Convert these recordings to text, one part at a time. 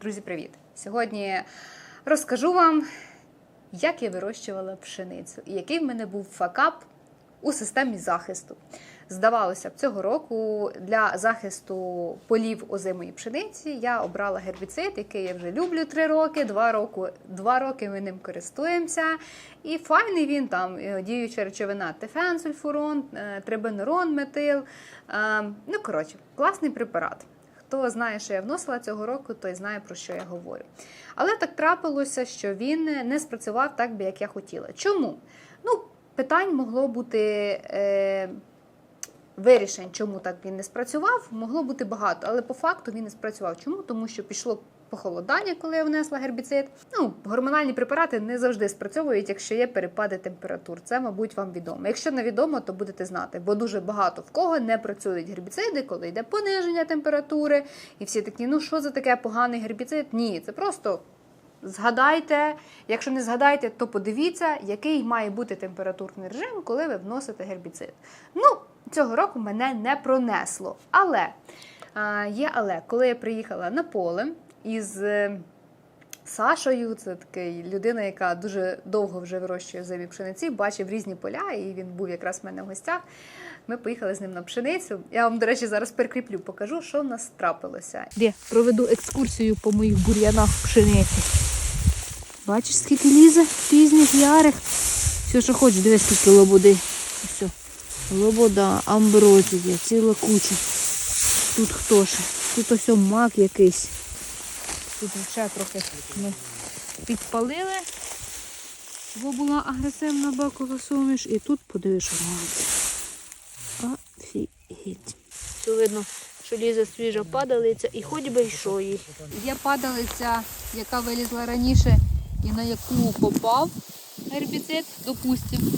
Друзі, привіт! Сьогодні розкажу вам, як я вирощувала пшеницю і який в мене був факап у системі захисту. Здавалося б, цього року для захисту полів озимої пшениці я обрала гербіцид, який я вже люблю 3 роки. 2 роки, 2 роки ми ним користуємося. І файний він там е, діюча речовина тефенсульфурон, е, трибенерон, метил. Е, Ну, коротше, класний препарат. Хто знає, що я вносила цього року, той знає, про що я говорю. Але так трапилося, що він не спрацював так би, як я хотіла. Чому? Ну, питань могло бути. Е, Вирішень, чому так він не спрацював, могло бути багато, але по факту він не спрацював. Чому? Тому що пішло похолодання, коли я внесла гербіцид. Ну, гормональні препарати не завжди спрацьовують, якщо є перепади температур. Це, мабуть, вам відомо. Якщо не відомо, то будете знати, бо дуже багато в кого не працюють гербіциди, коли йде пониження температури, і всі такі, ну що за таке поганий гербіцид? Ні, це просто. Згадайте, якщо не згадаєте, то подивіться, який має бути температурний режим, коли ви вносите гербіцид. Ну, цього року мене не пронесло. Але є але, коли я приїхала на поле із е, Сашою, це такий людина, яка дуже довго вже вирощує зимі пшениці, бачив різні поля, і він був якраз в мене в гостях. Ми поїхали з ним на пшеницю. Я вам, до речі, зараз перекріплю, покажу, що в нас трапилося. Де проведу екскурсію по моїх бур'янах пшениці. Бачиш, скільки лізе пізніх ярих. Все, що хочеш, дивись, скільки лободи. Все. Лобода, амброзія, ціла куча. Тут хто ж? Тут ось мак якийсь. Тут ще трохи ми підпалили. Бо була агресивна бакова суміш. І тут подивись, що. Офігеть. Все видно, що лізе свіжа падалиця і хоч би й що їй. Є падалиця, яка вилізла раніше і на яку попав гербіцид, допустимо,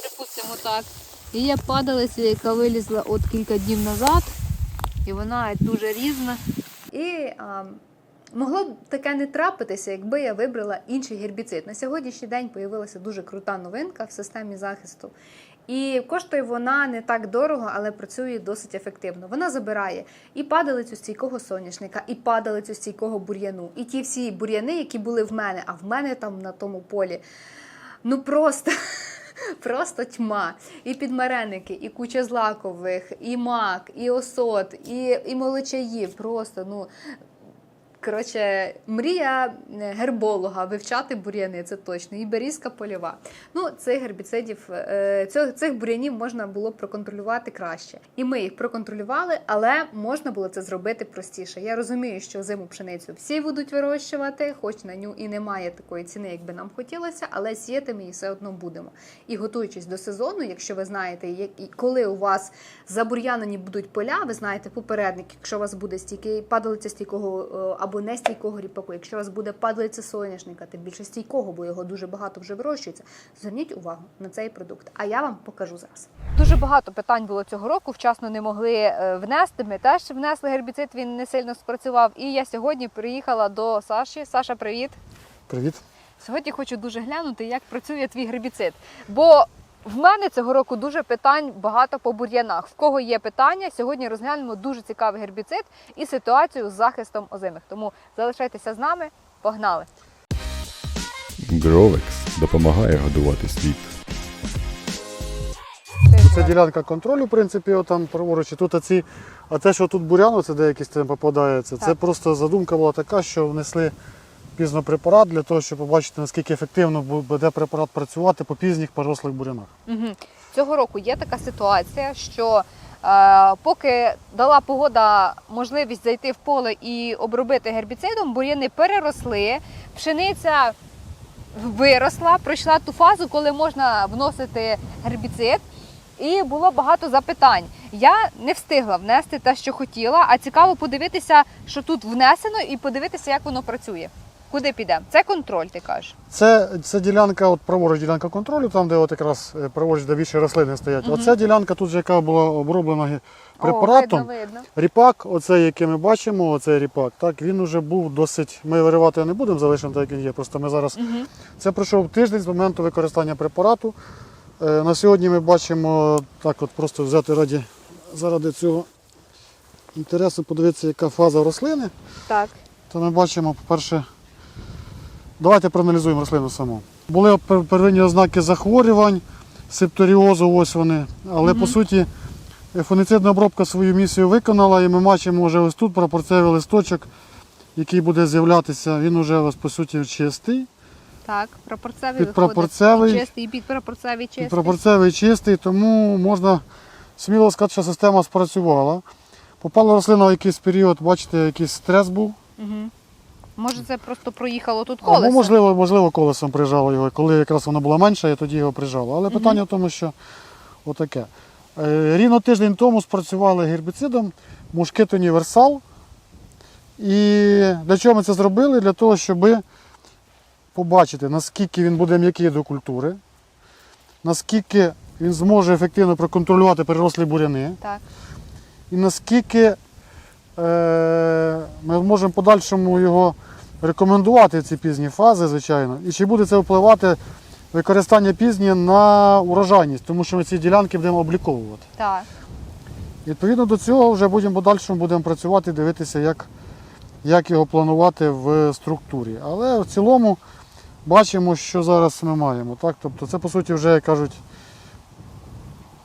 припустимо так. І є падалиця, яка вилізла от кілька днів назад, і вона дуже різна. І а, могло б таке не трапитися, якби я вибрала інший гербіцид. На сьогоднішній день появилася дуже крута новинка в системі захисту. І коштує вона не так дорого, але працює досить ефективно. Вона забирає і падалицю стійкого соняшника, і падалицю стійкого бур'яну, і ті всі бур'яни, які були в мене, а в мене там на тому полі. Ну просто. Просто тьма. І підмареники, і куча злакових, і мак, і осот, і, і молочаї. Просто, ну. Коротше, мрія е, герболога вивчати бур'яни, це точно, і берізка польова. Ну, цих гербіцидів, е, цих, цих бур'янів можна було проконтролювати краще. І ми їх проконтролювали, але можна було це зробити простіше. Я розумію, що зиму пшеницю всі будуть вирощувати, хоч на ню і немає такої ціни, як би нам хотілося, але сіяти ми її все одно будемо. І готуючись до сезону, якщо ви знаєте, коли у вас забур'янені будуть поля, ви знаєте попередник, якщо у вас буде стійкий падалиця стійкого е, або не стійкого ріпаку, якщо у вас буде падалиця соняшника, тим більше стійкого, бо його дуже багато вже вирощується. Зверніть увагу на цей продукт. А я вам покажу зараз. Дуже багато питань було цього року. Вчасно не могли е, внести. Ми теж внесли гербіцид. Він не сильно спрацював. І я сьогодні приїхала до Саші. Саша, привіт. Привіт. Сьогодні хочу дуже глянути, як працює твій гербіцид. Бо в мене цього року дуже питань багато по бур'янах. В кого є питання, сьогодні розглянемо дуже цікавий гербіцид і ситуацію з захистом озимих. Тому залишайтеся з нами. Погнали! Гровекс допомагає годувати світ. Це ділянка контролю, в принципі, там праворуч. І Тут оці, а те, що тут бурян, це деякі попадається, це Так. просто задумка була така, що внесли пізно препарат для того, щоб побачити, наскільки ефективно буде препарат працювати по пізніх порослих бурянах. Угу. Цього року є така ситуація, що е, поки дала погода можливість зайти в поле і обробити гербіцидом, бур'яни переросли, пшениця виросла, пройшла ту фазу, коли можна вносити гербіцид. І було багато запитань. Я не встигла внести те, що хотіла, а цікаво подивитися, що тут внесено, і подивитися, як воно працює. Куди піде? Це контроль, ти кажеш. Це, це ділянка, от праворуч ділянка контролю, там, де от якраз е, праворуч, де більше рослини стоять. Оця ділянка тут, же, яка була оброблена препаратом. О, видно, видно. Ріпак, оцей, який ми бачимо, оцей ріпак, так він уже був досить. Ми виривати не будемо, залишимо так, як він є. Просто ми зараз. Це пройшов тиждень з моменту використання препарату. Е, На сьогодні ми бачимо так, от просто взяти раді, заради цього інтересу, подивитися, яка фаза рослини. Так. то ми бачимо, по-перше, давайте проаналізуємо рослину саму. Були первинні ознаки захворювань, септоріозу, ось вони. Але по суті фуніцидна обробка свою місію виконала, і ми бачимо вже ось тут прапорцевий листочок, який буде з'являтися. Він вже ось по суті чистий. Так, прапорцевий Підпрапорцевий. виходить чистий, і підпрапорцевий чистий. Прапорцевий чистий, тому можна сміло сказати, що система спрацювала. Попала рослина в якийсь період, бачите, якийсь стрес був. Угу. Може це просто проїхало тут колесо? Або, можливо, можливо, колесом прижало його, коли якраз воно було менше, я тоді його прижало. Але питання в тому, що отаке. Е, Рівно тиждень тому спрацювали гербіцидом мушкет універсал. І для чого ми це зробили? Для того, щоб побачити, наскільки він буде м'який до культури, наскільки він зможе ефективно проконтролювати перерослі буряни. Так. і наскільки е, ми можемо подальшому його рекомендувати ці пізні фази, звичайно, і чи буде це впливати використання пізні на урожайність, тому що ми ці ділянки будемо обліковувати. Так. Відповідно до цього вже будемо подальшому будемо працювати і дивитися, як, як його планувати в структурі. Але в цілому бачимо, що зараз ми маємо. Так? Тобто це по суті вже як кажуть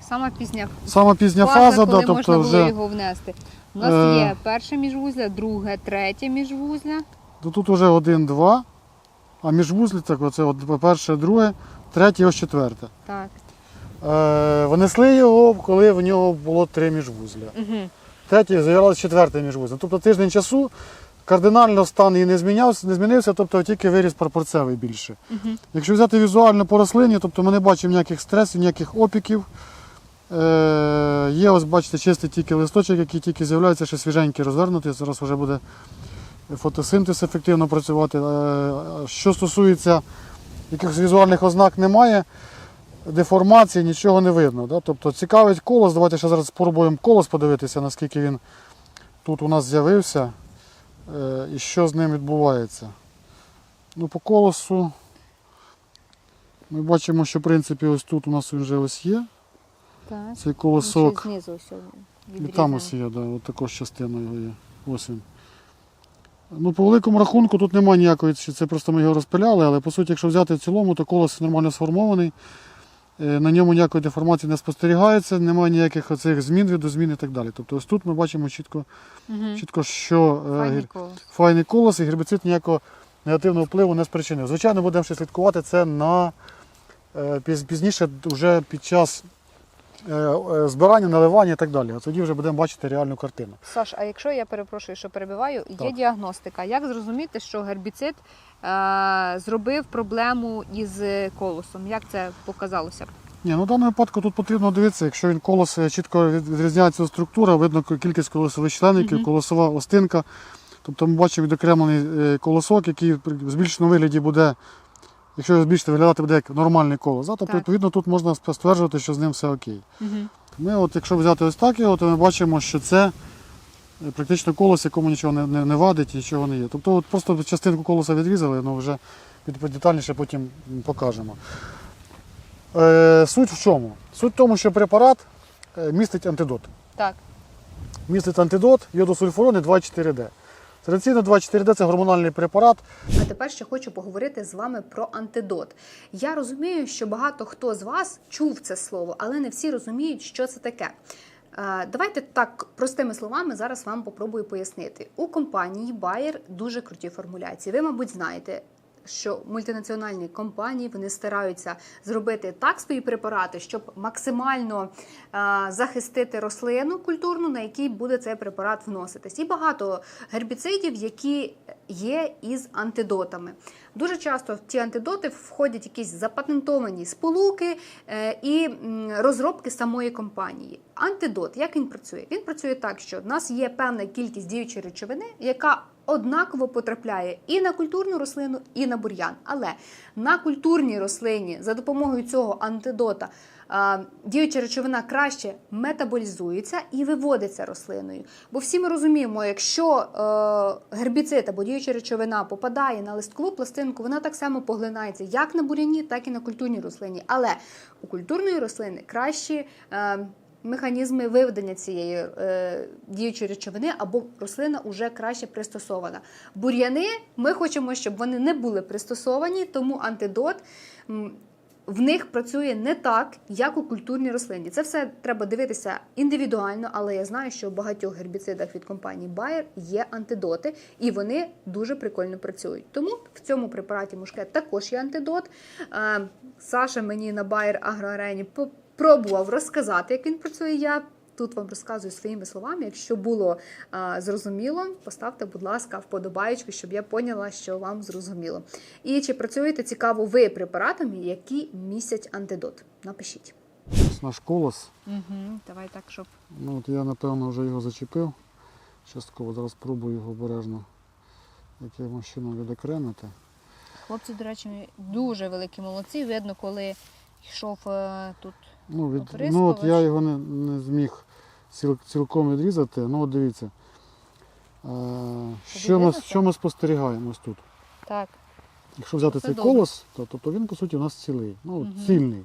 Сама пізня сама пізня фаза, фаза, коли да, тобто можна було вже його внести. У нас Е. є перше міжвузля, друге, третє міжвузля. То тут вже один-два, а між вузлі, так оце от перше, друге, третє, ось четверте. Так. Е, винесли його, коли в нього було три міжвузля. Угу. Третє з'явилося четверте міжвузля. Тобто тиждень часу кардинально стан і не змінявся, не змінився, тобто тільки виріс пропорцевий більше. Угу. Якщо взяти візуально по рослині, тобто ми не бачимо ніяких стресів, ніяких опіків. Е, є, ось бачите, чистий тільки листочок, який тільки з'являється, ще свіженький розвернутий. Зараз вже буде фотосинтез ефективно працювати. Е, що стосується якихось візуальних ознак немає, деформації, нічого не видно. Да? Тобто цікавить колос. Давайте ще зараз спробуємо колос подивитися, наскільки він тут у нас з'явився е, і що з ним відбувається. Ну, по колосу ми бачимо, що в принципі ось тут у нас він вже ось є. Так. Цей колосок. Ось І там ось є, да, от також частина його є. Ось він. Ну, по великому рахунку тут немає ніякої, це просто ми його розпиляли, але по суті, якщо взяти в цілому, то колос нормально сформований. Е, На ньому ніякої деформації не спостерігається, немає ніяких оцих змін, видозмін і так далі. Тобто ось тут ми бачимо чітко, Угу. чітко що е, Файний колос. файний колос і гербіцид ніякого негативного впливу не спричинив. Звичайно, будемо ще слідкувати це на е, пізніше, вже під час збирання, наливання і так далі. Тоді вже будемо бачити реальну картину. Саш, а якщо я перепрошую, що перебиваю, є Так. діагностика. Як зрозуміти, що гербіцид е, зробив проблему із колосом? Як це показалося? Ні, ну в даному випадку тут потрібно дивитися, якщо він колос е, чітко від- відрізняється структура, видно кількість колосових членників, Мгм. колосова остинка. Тобто ми бачимо відокремлений е, колосок, який в збільшеному вигляді буде, якщо його збільшити, виглядати буде як нормальний колос. да? Тобто, Так. відповідно, тут можна стверджувати, що з ним все окей. Угу. Ми, от, якщо взяти ось так його, то ми бачимо, що це е, практично колос, якому нічого не, не, не вадить, нічого не є. Тобто от просто частинку колоса відрізали, але вже детальніше потім покажемо. Е, суть в чому? Суть в тому, що препарат е, містить антидот. Так. Містить антидот йодосульфурони 2,4D. Традиційно 2,4-Д це гормональний препарат, А тепер ще хочу поговорити з вами про антидот. Я розумію, що багато хто з вас чув це слово, але не всі розуміють, що це таке. Е, Давайте так простими словами зараз вам попробую пояснити. У компанії Bayer дуже круті формуляції. Ви, мабуть, знаєте. Що мультинаціональні компанії вони стараються зробити так свої препарати, щоб максимально е, захистити рослину культурну, на якій буде цей препарат вноситись. І багато гербіцидів, які є із антидотами. Дуже часто в ті антидоти входять якісь запатентовані сполуки е, і розробки самої компанії. Антидот, як він працює? Він працює так, що в нас є певна кількість діючої речовини, яка однаково потрапляє і на культурну рослину, і на бур'ян. Але на культурній рослині за допомогою цього антидота діюча речовина краще метаболізується і виводиться рослиною. Бо всі ми розуміємо, якщо е, гербіцид або діюча речовина попадає на листкову пластинку, вона так само поглинається як на буряні, так і на культурній рослині. Але у культурної рослини краще. Механізми виведення цієї е, діючої речовини, або рослина вже краще пристосована. Бур'яни ми хочемо, щоб вони не були пристосовані, тому антидот. В них працює не так, як у культурній рослині. Це все треба дивитися індивідуально, але я знаю, що у багатьох гербіцидах від компанії Bayer є антидоти, і вони дуже прикольно працюють. Тому в цьому препараті мушкет також є антидот. Е, Саша мені на Bayer Агроарені пробував розказати, як він працює. Я тут вам розказую своїми словами. Якщо було а, зрозуміло, поставте, будь ласка, вподобаєчку, щоб я поняла, що вам зрозуміло. І чи працюєте цікаво ви препаратами, які містять антидот? Напишіть. Ось наш колос. Угу. Давай так, щоб. Ну, от я, напевно, вже його зачепив. Частково зараз спробую його обережно якимось чином відокремити. Хлопці, до речі, дуже великі молодці. Видно, коли йшов е, тут. Ну, від, ну от я його не, не зміг ціл, цілком відрізати. Ну, от дивіться. Е, що, ми, що ми спостерігаємо ось тут? Так. Якщо взяти Це цей добре. колос, то, то, то він, по суті, у нас цілий. Ну, Мгм. цільний.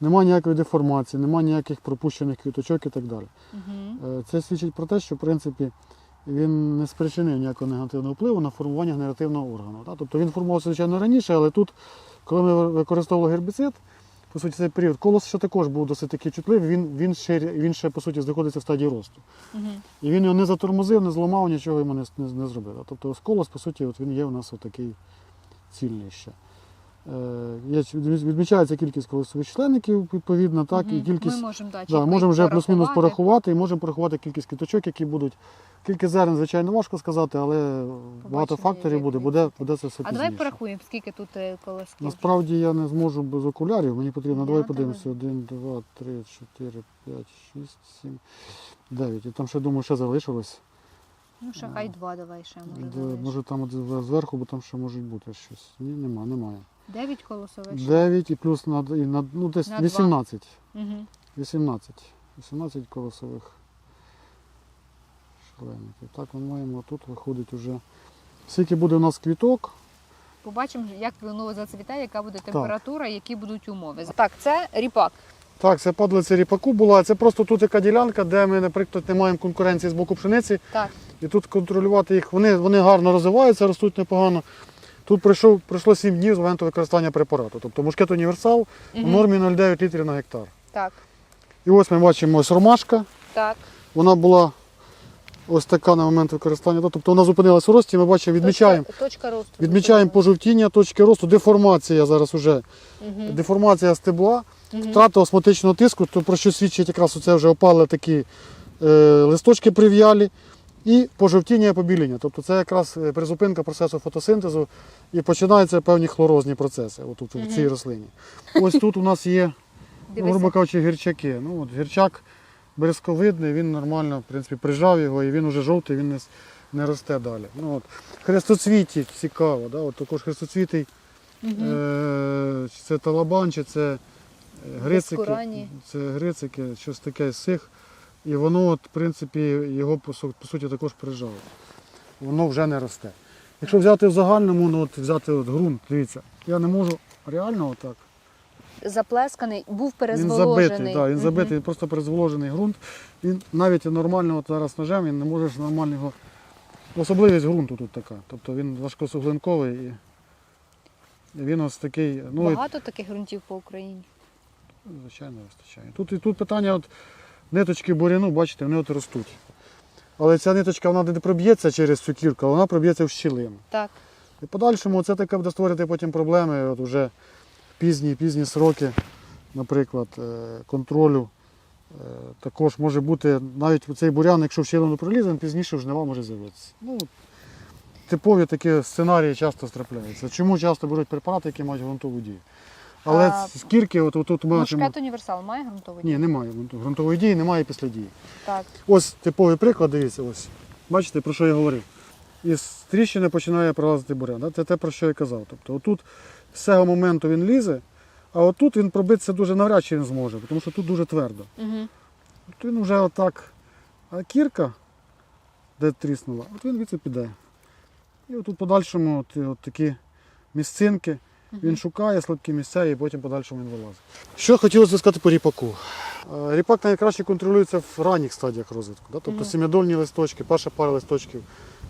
Нема ніякої деформації, нема ніяких пропущених квіточок і так далі. Угу. Це свідчить про те, що в принципі він не спричинив ніякого негативного впливу на формування генеративного органу. Так? Тобто він формувався, звичайно, раніше, але тут, коли ми використовували гербіцид, по суті, цей період, колос ще також був досить такий чутливий, він, він, ще, він ще по суті знаходиться в стадії росту. Угу. І він його не затормозив, не зламав, нічого йому не, не, не зробив. Тобто колос, по суті, от він є у нас отакий цільний ще. Е, є, відмічається кількість колосових членників, відповідно, так, і кількість. Ми можемо дати. Да, можемо вже плюс-мінус порахувати і можемо порахувати кількість квіточок, які будуть. Кількість зерен, звичайно, важко сказати, але багато факторів буде, буде, буде. це все А давай порахуємо, скільки тут е, колосків. Насправді я не зможу без окулярів, мені потрібно, Я давай подивимося, 1, 2, 3, 4, 5, 6, 7, 9. І там ще, думаю, ще залишилось. Ну, ще хай два давай ще може. Де- Може там зверху, бо там ще може бути щось. Ні, нема, немає. Дев'ять колосових. 9 і плюс на, і на ну, десь На два. 18. Угу. 18. 18 колосових шалеників. Так ми маємо, тут виходить уже. Скільки буде у нас квіток? Побачимо, як воно зацвітає, яка буде температура, які будуть умови. Так, це ріпак. Так, це падлиця ріпаку була. Це просто тут така ділянка, де ми, наприклад, не маємо конкуренції з боку пшениці. Так. І тут контролювати їх. Вони, вони гарно розвиваються, ростуть непогано. Тут пройшов, пройшло 7 днів з моменту використання препарату. Тобто мушкет універсал в Мгм. нормі 0,9 літрів на гектар. Так, І ось ми бачимо ось ромашка. так. Вона була ось така на момент використання. Тобто вона зупинилась у рості, ми бачимо, відмічаємо. Точка, точка росту. Відмічаємо пожовтіння, точки росту, деформація зараз уже. Угу. Деформація стебла, Угу. втрата осмотичного тиску, то про що свідчить якраз оце вже опали такі е, листочки прив'ялі. І пожовтіння і побіління. Тобто це якраз е, призупинка процесу фотосинтезу і починаються певні хлорозні процеси отут, в цій рослині. Ось тут у нас є, ну, грубо кажучи, гірчаки. Ну, от, гірчак березковидний, він нормально в принципі, прижав його і він уже жовтий, він не, не росте далі. Ну, от. Хрестоцвіті цікаво, да? от також хрестоцвітий. Е, це талабан, чи це е, грицики, це грицики, щось таке з цих. І воно, от, в принципі, його по, суті також прижало. Воно вже не росте. Якщо взяти в загальному, ну, от, взяти от ґрунт, дивіться, я не можу реально отак. Заплесканий, був Він забитий, да, він забитий, просто перезволожений ґрунт. Він навіть нормально от зараз ножем, він не можеш нормально його. Особливість ґрунту тут така. Тобто він важкосуглинковий і він ось такий. Ну, Багато таких ґрунтів по Україні. Звичайно, вистачає. Тут, і тут питання, от, ниточки буряну, бачите, вони от ростуть. Але ця ниточка вона не проб'ється через цю кірку, а вона проб'ється в щілину. Так. І в подальшому це таке буде створити потім проблеми, от вже пізні, пізні сроки, наприклад, е, контролю. Е, Також може бути навіть цей бурян, якщо в щілину пролізе, він пізніше в жнива може з'явитися. Ну, типові такі сценарії часто трапляються. Чому часто беруть препарати, які мають ґрунтову дію? Але А, з кірки, от, от, тут бачимо. Мушкет універсал має ґрунтовий? Ні, немає ґрунту- ґрунтової дії, немає після дії. Так. Ось типовий приклад, дивіться, ось. Бачите, про що я говорив? Із тріщини починає пролазити бурян. Да? Це те, про що я казав. Тобто отут з цього моменту він лізе, а отут він пробитися дуже навряд чи він зможе, тому що тут дуже твердо. Угу. От він вже отак. А кірка, де тріснула, от він від піде. І отут в подальшому от, от такі місцинки. Він шукає слабкі місця і потім подальшому він вилазить. Що хотілося сказати по ріпаку. Е, Ріпак найкраще контролюється в ранніх стадіях розвитку. Да? Тобто сім'ядольні листочки, перша пара листочків.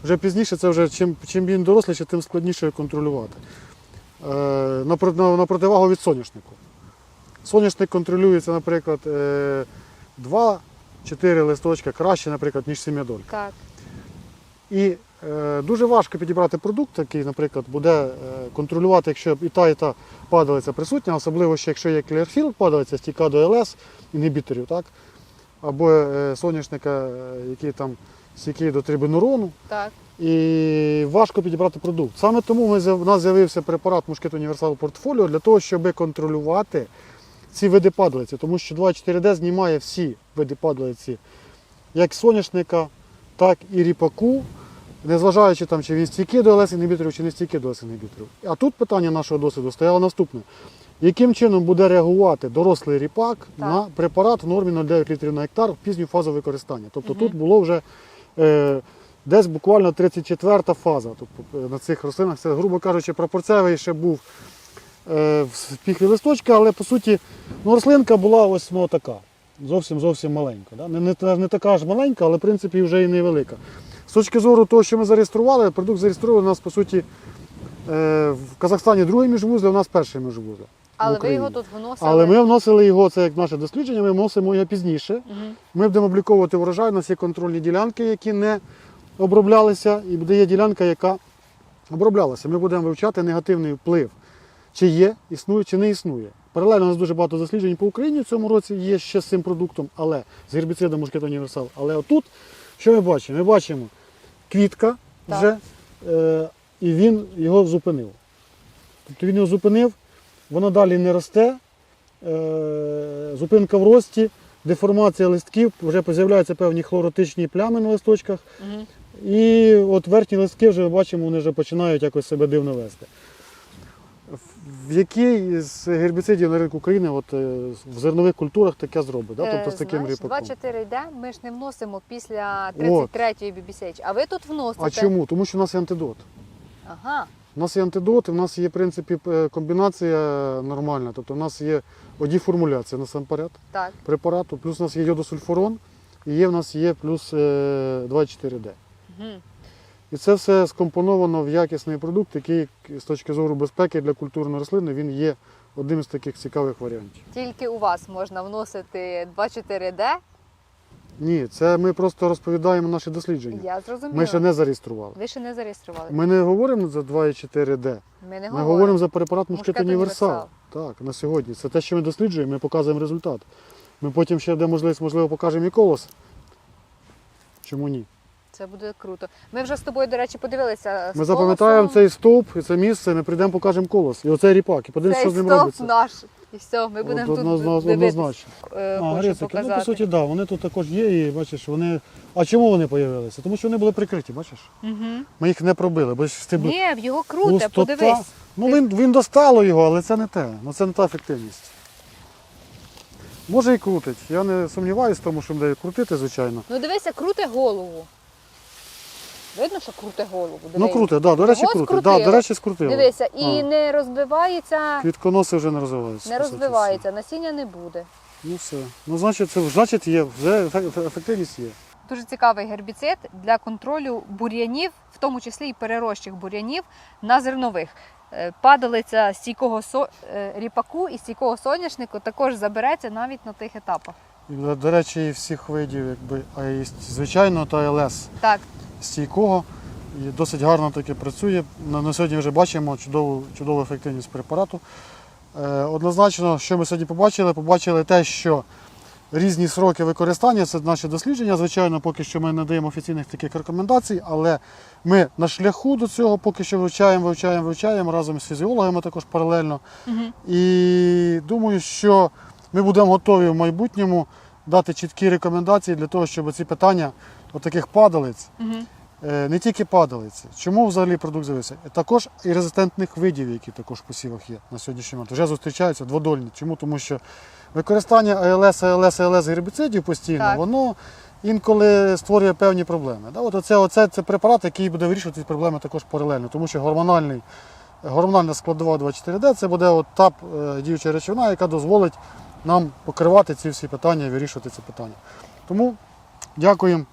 Вже пізніше це вже чим, чим він доросліше, тим складніше контролювати. Е, на, на, на противагу від соняшнику. Соняшник контролюється, наприклад, е, 2-4 листочка краще, наприклад, ніж сім'ядолька. І дуже важко підібрати продукт, який, наприклад, буде е, контролювати, якщо і та, і та падалиця присутня, особливо ще якщо є клерфіл, падалиця стійка до ЛС, інгібіторів, так? або е, соняшника, е, який там стійкий до трибенурону. Так. І важко підібрати продукт. Саме тому ми, у нас з'явився препарат Мушкет Універсал Портфоліо для того, щоб контролювати ці види падалиці. Тому що 2,4D знімає всі види падалиці, як соняшника, так і ріпаку, незважаючи там, чи він стійкий до ЛС інгібіторів, чи не стійкий до ЛС інгібіторів. А тут питання нашого досвіду стояло наступне. Яким чином буде реагувати дорослий ріпак на препарат в нормі 0,9 літрів на гектар в пізню фазу використання? Тобто тут було вже е, десь буквально 34-та фаза. Тобто е, на цих рослинах це, грубо кажучи, пропорцевий ще був е, в піхві листочка, але по суті ну, рослинка була ось ну, така. Зовсім зовсім маленька. Да? Не, не, не така ж маленька, але в принципі вже і невелика. З точки зору того, що ми зареєстрували, продукт зареєстрований у нас по суті е, в Казахстані другий міжвузля, у нас перший міжвузля. Але ви його тут вносили. Але ми вносили його, це як наше дослідження, ми вносимо його пізніше. Мгм. Ми будемо обліковувати врожай, у нас є контрольні ділянки, які не оброблялися, і буде є ділянка, яка оброблялася. Ми будемо вивчати негативний вплив, чи є, існує, чи не існує. Паралельно у нас дуже багато досліджень по Україні в цьому році є ще з цим продуктом, але з гербіцидом Мушкет Універсал. Але отут, що ми бачимо? Ми бачимо квітка вже, е, і він його зупинив. Тобто він його зупинив, воно далі не росте, е, зупинка в рості, деформація листків, вже з'являються певні хлоротичні плями на листочках. Угу. І от верхні листки вже бачимо, вони вже починають якось себе дивно вести. В- В який з гербіцидів на ринку України от, е, в зернових культурах таке зробить, да? тобто з таким Е, Знаєш, ріпаком? 24 йде, ми ж не вносимо після 33-ї BBCH, а ви тут вносите. А чому? Тому що у нас є антидот. Ага. У нас є антидот, і в нас є в принципі е, комбінація нормальна. Тобто в нас є одіформуляція насамперед Так. препарату, плюс у нас є йодосульфурон, і є в нас є плюс е, 24D. Мгм. І це все скомпоновано в якісний продукт, який з точки зору безпеки для культурної рослини він є одним з таких цікавих варіантів. Тільки у вас можна вносити 24D. Ні, це ми просто розповідаємо наші дослідження. Я зрозуміла. Ми ще не зареєстрували. Ви ще не зареєстрували. Ми не говоримо за 2,4D. Ми не Ми говоримо за препарат Мушкет. Універсал. Так, на сьогодні. Це те, що ми досліджуємо, ми показуємо результат. Ми потім ще де можливість, можливо, покажемо і колос. Чому ні? Це буде круто. Ми вже з тобою, до речі, подивилися. з Ми запам'ятаємо цей стовп і це місце, ми прийдемо, покажемо колос. І оцей ріпак, і подивимося, Цей що з ним робиться. наш. І все, ми будемо тут однозна- дивитися. однозначно. Е, А, Хочу грицики, ну показати. по суті, так, да, вони тут також є, і бачиш, вони. А чому вони з'явилися? Тому що вони були прикриті, бачиш? Мгм. Ми їх не пробили, бо ж стебли. Ні, в його круте, подивись. Ну він, він достало його, але це не те. Ну це не та ефективність. Може і крутить. Я не сумніваюся в тому, що буде крутити, звичайно. Ну дивися, круте голову. Видно, що круте голову. Ну круте, да, до речі, Його крутить. Да, скрутило. до речі, скрутило. Дивися, і А. не розбивається, Квітконоси вже не розвиваються. не по суті, розбивається, насіння не буде. Ну все. Ну, значить, це значить є, вже ефе- ефективність є. Дуже цікавий гербіцид для контролю бур'янів, в тому числі і перерощих бур'янів на зернових. Е, Падалиця стійкого со... е, ріпаку і стійкого соняшнику також забереться навіть на тих етапах. І, до- до речі, і всіх видів, якби, а і звичайно, та ЛС Так, стійкого. І досить гарно таки працює. На, на сьогодні вже бачимо чудову, чудову ефективність препарату. Е, однозначно, що ми сьогодні побачили, побачили те, що різні сроки використання це наші дослідження. Звичайно, поки що ми не даємо офіційних таких рекомендацій, але ми на шляху до цього поки що вивчаємо, вивчаємо, вивчаємо разом з фізіологами також паралельно. І думаю, що ми будемо готові в майбутньому дати чіткі рекомендації для того, щоб ці питання отаких падалиць. Е, Не тільки падалиці. Чому взагалі продукт з'явився? Також і резистентних видів, які також в посівах є на сьогоднішній момент. Вже зустрічаються дводольні. Чому? Тому що використання АЛС, АЛС, АЛС гербіцидів постійно, Так. воно інколи створює певні проблеми. Да? От оце, оце це препарат, який буде вирішувати ці проблеми також паралельно, тому що гормональний, гормональна складова 24D це буде от та е, діюча речовина, яка дозволить нам покривати ці всі питання і вирішувати ці питання. Тому дякуємо.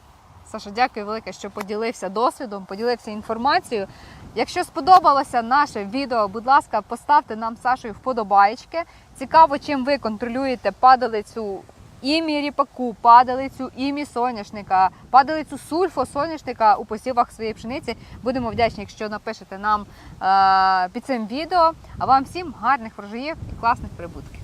Саша, дякую велике, що поділився досвідом, поділився інформацією. Якщо сподобалося наше відео, будь ласка, поставте нам Сашою вподобаєчки. Цікаво, чим ви контролюєте падалицю імі ріпаку, падалицю імі соняшника, падалицю сульфо соняшника у посівах своєї пшениці. Будемо вдячні, якщо напишете нам е- під цим відео. А вам всім гарних врожаїв і класних прибутків.